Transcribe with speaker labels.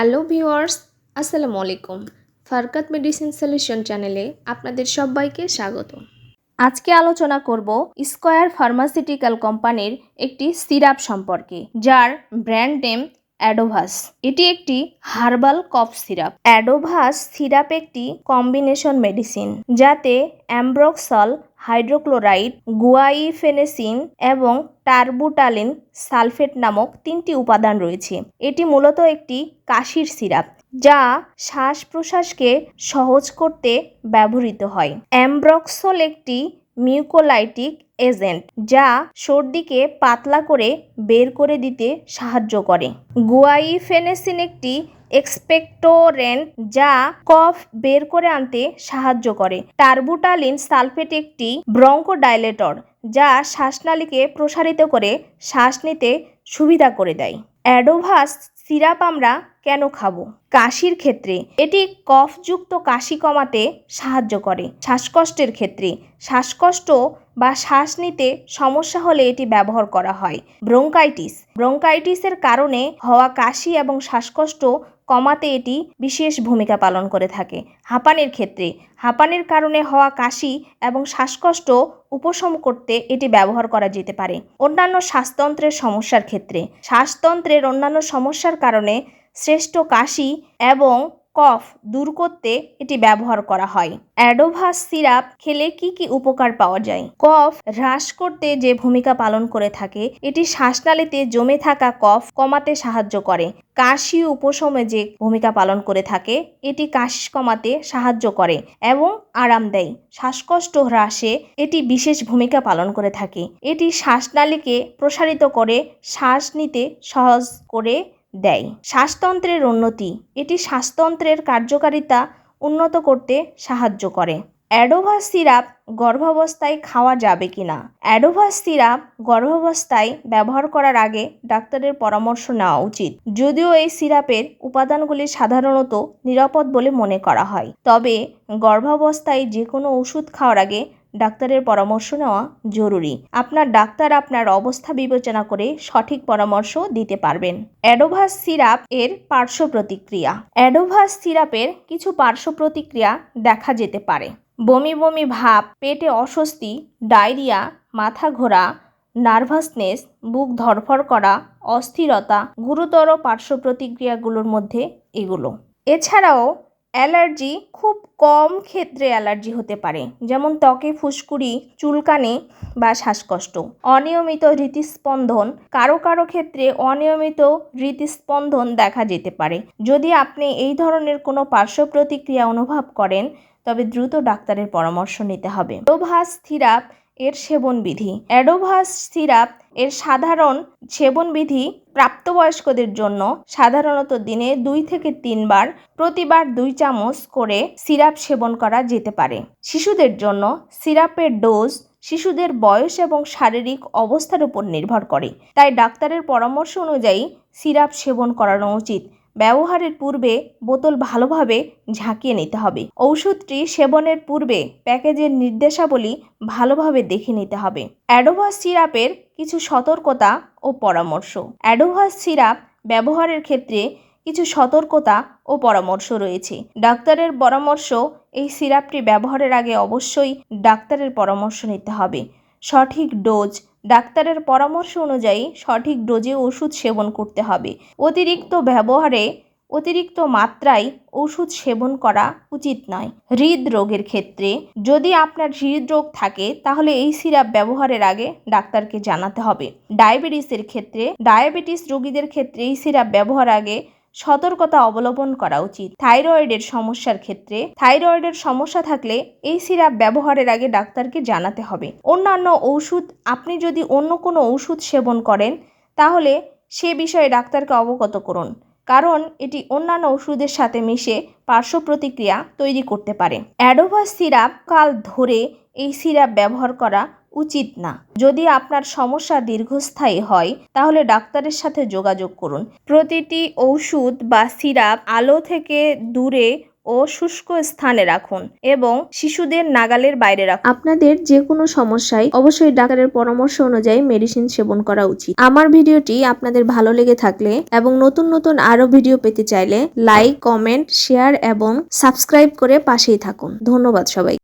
Speaker 1: Hello viewers, আসসালামু আলাইকুম। ফারকাত medicine solution চ্যানেলে আপনাদের সবাইকে স্বাগত। আজকে আলোচনা করব স্কয়ার ফার্মাসিউটিক্যাল কোম্পানির একটি সিরাপ সম্পর্কে, যার ব্র্যান্ড নেম অ্যাডোভাস। এটি একটি herbal cough syrup. Adovas syrup একটি কম্বিনেশন মেডিসিন, যাতে অ্যাম্ব্রক্সল হাইড্রোক্লোরাইড, গুয়াইফেনেসিন এবং টার্বুটালিন সালফেট নামক তিনটি উপাদান রয়েছে। এটি মূলত একটি কাশির সিরাপ, যা শ্বাস প্রশ্বাসকে সহজ করতে ব্যবহৃত হয়। অ্যাম্ব্রক্সল একটি মিউকোলাইটিক এজেন্ট, যা সর্দিকে পাতলা করে বের করে দিতে সাহায্য করে। গুয়াইফেনেসিন একটি এক্সপেক্টোরেন্ট যা কফ বের করে আনতে সাহায্য করে। টার্বুটালিন সালফেট একটি ব্রঙ্কোডাইলেটর যা শ্বাসনালীকে প্রসারিত করে শ্বাস নিতে সুবিধা করে দেয়। অ্যাডোভাস সিরাপ আমরা কেন খাব? কাশির ক্ষেত্রে। এটি কফযুক্ত কাশি কমাতে সাহায্য করে। শ্বাসকষ্টের ক্ষেত্রে। শ্বাসকষ্ট বা শ্বাস নিতে সমস্যা হলে এটি ব্যবহার করা হয়। ব্রঙ্কাইটিস। ব্রঙ্কাইটিসের কারণে হওয়া কাশি এবং শ্বাসকষ্ট কমাতে এটি বিশেষ ভূমিকা পালন করে থাকে। হাঁপানির ক্ষেত্রে, হাঁপানির কারণে হওয়া কাশি এবং শ্বাসকষ্ট উপশম করতে এটি ব্যবহার করা যেতে পারে। অন্যান্য শ্বাসতন্ত্রের সমস্যার ক্ষেত্রে, শ্বাসতন্ত্রের অন্যান্য সমস্যার কারণে শ্রেষ্ঠ কাশি এবং কফ দূর করতে এটি ব্যবহার করা হয়। অ্যাডোভাস সিরাপ খেলে কি কি উপকার পাওয়া যায়? কফ হ্রাস করতে যে ভূমিকা পালন করে থাকে, এটি শ্বাসনালীতে জমে থাকা কফ কমাতে সাহায্য করে। কাশি উপশমে যে ভূমিকা পালন করে থাকে, এটি কাশি কমাতে সাহায্য করে এবং আরাম দেয়। শ্বাসকষ্ট হ্রাসে এটি বিশেষ ভূমিকা পালন করে থাকে। এটি শ্বাসনালীকে প্রসারিত করে, শ্বাস নিতে সহজ করে দেয়। শ্বাসতন্ত্রের উন্নতি। এটি শ্বাসতন্ত্রের কার্যকারিতা উন্নত করতে সাহায্য করে। অ্যাডোভাস সিরাপ গর্ভাবস্থায় খাওয়া যাবে কি না? অ্যাডোভাস সিরাপ গর্ভাবস্থায় ব্যবহার করার আগে ডাক্তারের পরামর্শ নেওয়া উচিত। যদিও এই সিরাপের উপাদানগুলি সাধারণত নিরাপদ বলে মনে করা হয়। তবে গর্ভাবস্থায় যে কোনো ওষুধ খাওয়ার আগে ডাক্তারের পরামর্শ নেওয়া জরুরি। আপনার ডাক্তার আপনার অবস্থা বিবেচনা করে সঠিক পরামর্শ দিতে পারবেন। অ্যাডোভাস সিরাপ এর পার্শ্ব প্রতিক্রিয়া। অ্যাডোভাস সিরাপের কিছু পার্শ্ব প্রতিক্রিয়া দেখা যেতে পারে। বমি বমি ভাব, পেটে অস্বস্তি, ডায়রিয়া, মাথা ঘোরা, নার্ভাসনেস, বুক ধরফর করা, অস্থিরতা, গুরুতর পার্শ্ব প্রতিক্রিয়াগুলোর মধ্যে এগুলো। এছাড়াও অ্যালার্জি খুব কম ক্ষেত্রে অ্যালার্জি হতে পারে। যেমন ত্বকে ফুসকুড়ি, চুলকানি বা শ্বাসকষ্ট। অনিয়মিত হৃদস্পন্দন, কারও কারও ক্ষেত্রে অনিয়মিত হৃদস্পন্দন দেখা যেতে পারে। যদি আপনি এই ধরনের কোনো পার্শ্ব প্রতিক্রিয়া অনুভব করেন, তবে দ্রুত ডাক্তারের পরামর্শ নিতে হবে। অ্যাডোভাস সিরাপ এর সেবন বিধি অ্যাডোভাস সিরাপ এর সাধারণ সেবন বিধি প্রাপ্তবয়স্কদের জন্য সাধারণত দিনে দুই থেকে তিনবার, প্রতিবার দুই চামচ করে সিরাপ সেবন করা যেতে পারে। শিশুদের জন্য সিরাপের ডোজ শিশুদের বয়স এবং শারীরিক অবস্থার উপর নির্ভর করে। তাই ডাক্তারের পরামর্শ অনুযায়ী সিরাপ সেবন করানো উচিত। ব্যবহারের পূর্বে বোতল ভালোভাবে ঝাঁকিয়ে নিতে হবে। ঔষধটি সেবনের পূর্বে প্যাকেজের নির্দেশাবলী ভালোভাবে দেখে নিতে হবে। অ্যাডোভাস সিরাপের কিছু সতর্কতা ও পরামর্শ। অ্যাডোভাস সিরাপ ব্যবহারের ক্ষেত্রে কিছু সতর্কতা ও পরামর্শ রয়েছে। ডাক্তারের পরামর্শ, এই সিরাপটি ব্যবহারের আগে অবশ্যই ডাক্তারের পরামর্শ নিতে হবে। সঠিক ডোজ ডাক্তারের পরামর্শ অনুযায়ী সঠিক ডোজে ওষুধ সেবন করতে হবে। অতিরিক্ত ব্যবহারে অতিরিক্ত মাত্রায় ওষুধ সেবন করা উচিত নয়। হৃদরোগের ক্ষেত্রে যদি আপনার হৃদরোগ থাকে, তাহলে এই সিরাপ ব্যবহারের আগে ডাক্তারকে জানাতে হবে। ডায়াবেটিসের ক্ষেত্রে, ডায়াবেটিস রোগীদের ক্ষেত্রে এই সিরাপ ব্যবহার আগে সতর্কতা অবলম্বন করা উচিত। থাইরয়েডের সমস্যার ক্ষেত্রে থাইরয়েডের সমস্যা থাকলে এই সিরাপ ব্যবহারের আগে ডাক্তারকে জানাতে হবে। অন্যান্য ঔষধ, আপনি যদি অন্য কোনো ওষুধ সেবন করেন, তাহলে সে বিষয়ে ডাক্তারকে অবগত করুন। কারণ এটি অন্যান্য ওষুধের সাথে মিশে পার্শ্ব প্রতিক্রিয়া তৈরি করতে পারে। অ্যাডোভাস সিরাপ কাল ধরে এই সিরাপ ব্যবহার করা উচিত না। যদি আপনার সমস্যা দীর্ঘস্থায়ী হয়, তাহলে ডাক্তারের সাথে যোগাযোগ করুন। প্রতিটি ঔষধ বা সিরাপ আলো থেকে দূরে ও শুষ্ক স্থানে রাখুন এবং শিশুদের নাগালের বাইরে রাখুন। আপনাদের যে কোনো সমস্যায় অবশ্যই ডাক্তারের পরামর্শ অনুযায়ী মেডিসিন সেবন করা উচিত। আমার ভিডিওটি আপনাদের ভালো লেগে থাকলে এবং নতুন নতুন আরও ভিডিও পেতে চাইলে লাইক, কমেন্ট, শেয়ার এবং সাবস্ক্রাইব করে পাশেই থাকুন। ধন্যবাদ সবাই